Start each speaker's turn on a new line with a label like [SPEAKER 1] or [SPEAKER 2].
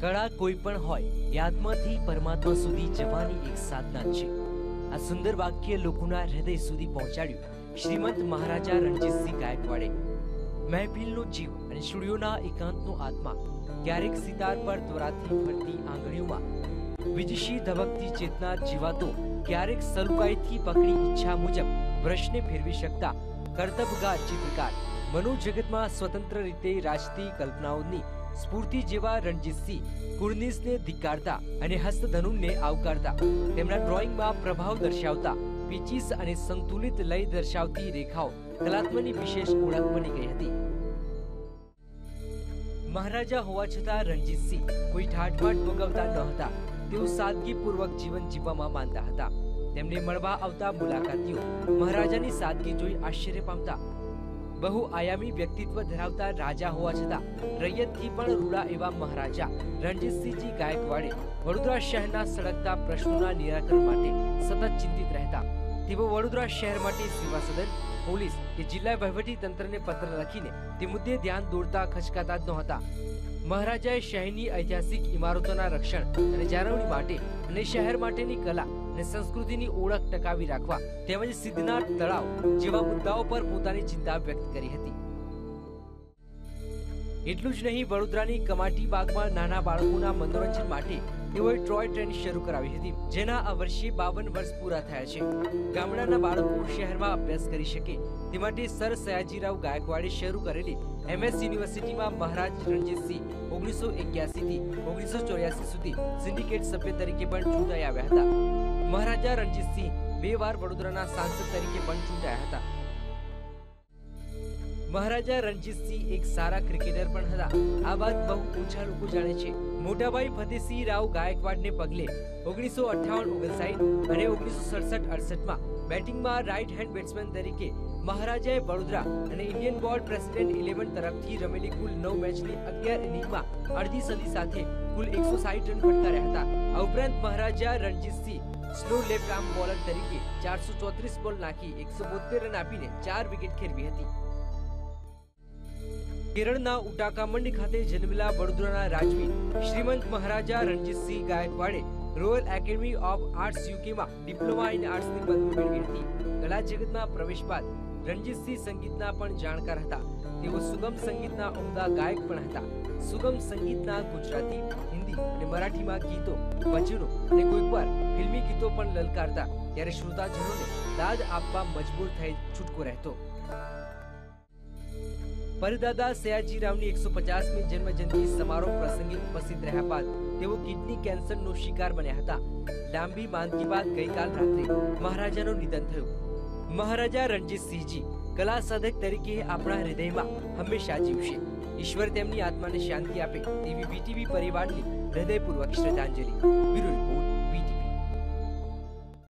[SPEAKER 1] કળા કોઈ પણ હોય આત્માથી પરમાત્મા સુધી જવાની એક સાધના છે. આ સુંદર વાક્ય લોકોના હૃદય સુધી પહોંચાડ્યું શ્રીમંત મહારાજા રણજીતસિંહ ગાયકવાડે. મહેફિલનો જીવ અને સ્ટુડિયોના એકાંતનો આત્મા ક્યારેક સિતાર પર ત્વરાથી ફરતી આંગળીઓમાં. વિજશી ધબકતી ચેતના જીવાતો ક્યારેક સલુકાઈથી પકડી ઈચ્છા મુજબ બ્રશને ફેરવી શકતા કર્તબગા ચિત્રકાર મનોજગતમાં સ્વતંત્ર રીતે રાજતી કલ્પનાઓની સ્ફૂર્તિ જેવા રણજીતસિંહ કુર્નિસને ધિકારતા અને હસ્તધનુને આવકારતા. તેમના ડ્રોઈંગમાં પ્રભાવ દર્શાવતા, પીચીસ અને સંતુલિત લય દર્શાવતી રેખાઓ કલાત્મની વિશેષ ઓળખ બની ગઈ હતી. મહારાજા હોવા છતાં રણજીતસિંહ કોઈ ઠાઠવાટ ભોગવતા ન હતા. તેઓ સાદગીપૂર્વક જીવન જીવવામાં માનતા હતા. તેમને મળવા આવતા મુલાકાતીઓ મહારાજાની સાદગી જોઈ આશ્ચર્ય પામતા બહુ આયામી વ્યક્તિત્વ ધરાવતા રાજા હોવા છતાં રૈયતથી પણ રૂડા એવા મહારાજા રણજીતસિંહજી ગાયકવાડે વડોદરા શહેરના સળગતા પ્રશ્નોના નિરાકરણ માટે સતત ચિંતિત રહેતા. તેઓ વડોદરા શહેર માટે સેવા સદન, પોલીસ કે જિલ્લા વહીવટી તંત્રને પત્ર લખીને તે મુદ્દે ધ્યાન દોરતા ખચકાતા જ નહોતા. મહારાજાએ શહેરની ઐતિહાસિક ઇમારતોના રક્ષણ અને જાળવણી માટે અને શહેર માટેની કલા અને સંસ્કૃતિની ઓળખ ટકાવી રાખવા તેમજ સિદ્ધનાથ તળાવ જેવા મુદ્દાઓ પર પોતાની ચિંતા વ્યક્ત કરી હતી. એટલું જ નહીં, વડોદરાની કમાટી બાગમાં નાના બાળકોના મનોરંજન માટે તેઓએ ટ્રોય ટ્રેન શરૂ કરાવી હતી, જેના આ વર્ષે બાવન વર્ષ પૂરા થયા છે. ગામડાના બાળકો શહેરમાં અભ્યાસ કરી શકે તે માટે સર સયાજીરાવ ગાયકવાડે શરૂ કરેલી એમએસ યુનિવર્સિટીમાં મહારાજ રણજીતસિંહ ઓગણીસો એક્યાસી થી ઓગણીસો ચોર્યાસી સુધી સિન્ડિકેટ સભ્ય તરીકે પણ ચૂંટાઈ આવ્યા હતા. મહારાજા રણજીતસિંહ બે વાર વડોદરાના સાંસદ તરીકે પણ ચૂંટાયા હતા. મહારાજા રણજીતસિંહ એક સારા ક્રિકેટર પણ હતા. આ વાત બહુ ઓછા લોકો જાણે છે. મોટાભાઈ ફતેહસિંહ રાવ ગાયકવાડને પગલે ઓગણીસો અઠ્ઠાવન ઓગણસાઠ અને ઓગણીસો સડસઠ અડસઠમાં બેટિંગમાં રાઇટ હેન્ડ બેટ્સમેન તરીકે મહારાજાએ વડોદરા અને ઇન્ડિયન બોર્ડ પ્રેસિડેન્ટ ઇલેવન તરફથી રમેલી કુલ નવ મેચની અગિયાર ઇનિંગમાં અડધી સદી સાથે કુલ એકસો સાહીઠ રન ફટકાર્યા હતા. આ ઉપરાંત Maharaja Ranjitsinh slow left arm bowler તરીકે ચારસો ચોત્રીસ બોલ નાખી એકસો બોતેર રન આપીને ચાર વિકેટ ખેરવી હતી. કેરળના ઉટાકામંડ ખાતે જન્મેલા વડોદરાના રાજવી શ્રીમંત મહારાજા રણજીતસિંહ ગાયકવાડે રોયલ એકેડમી ઓફ આર્ટ્સ યુકેમાં ડિપ્લોમા ઇન આર્ટ્સની પદવી મેળવી હતી. કલા જગતમાં પ્રવેશ બાદ રણજીતસિંહ સંગીતના પણ જાણકાર હતા. તેઓ સુગમ સંગીતના ઉમદા ગાયક પણ હતા. સુગમ સંગીતના ગુજરાતી, હિન્દી અને મરાઠીમાં ગીતો, ભજનો અને કોઈકવાર ફિલ્મી ગીતો પણ લલકારતા. ત્યારે શ્રોતાજનોને દાદ આપવા મજબૂર થઈ છૂટકો રહેતો. પરદાદા સયાજીરાવની એકસો પચાસમી જન્મ જયંતિ સમારોહ પ્રસંગે ઉપસ્થિત રહ્યા બાદ તેઓ કિડની કેન્સરનો શિકાર બન્યા હતા. લાંબી માંદગી બાદ ગઈકાલ રાત્રે મહારાજાનું નિધન થયું. મહારાજા રણજીતસિંહજી કલા સાધક તરીકે આપણા હૃદયમાં હંમેશા જીવશે. ઈશ્વર તેમની આત્માને શાંતિ આપે તેવી વીટીવી પરિવારની હૃદયપૂર્વક શ્રદ્ધાંજલિ. બ્યુરો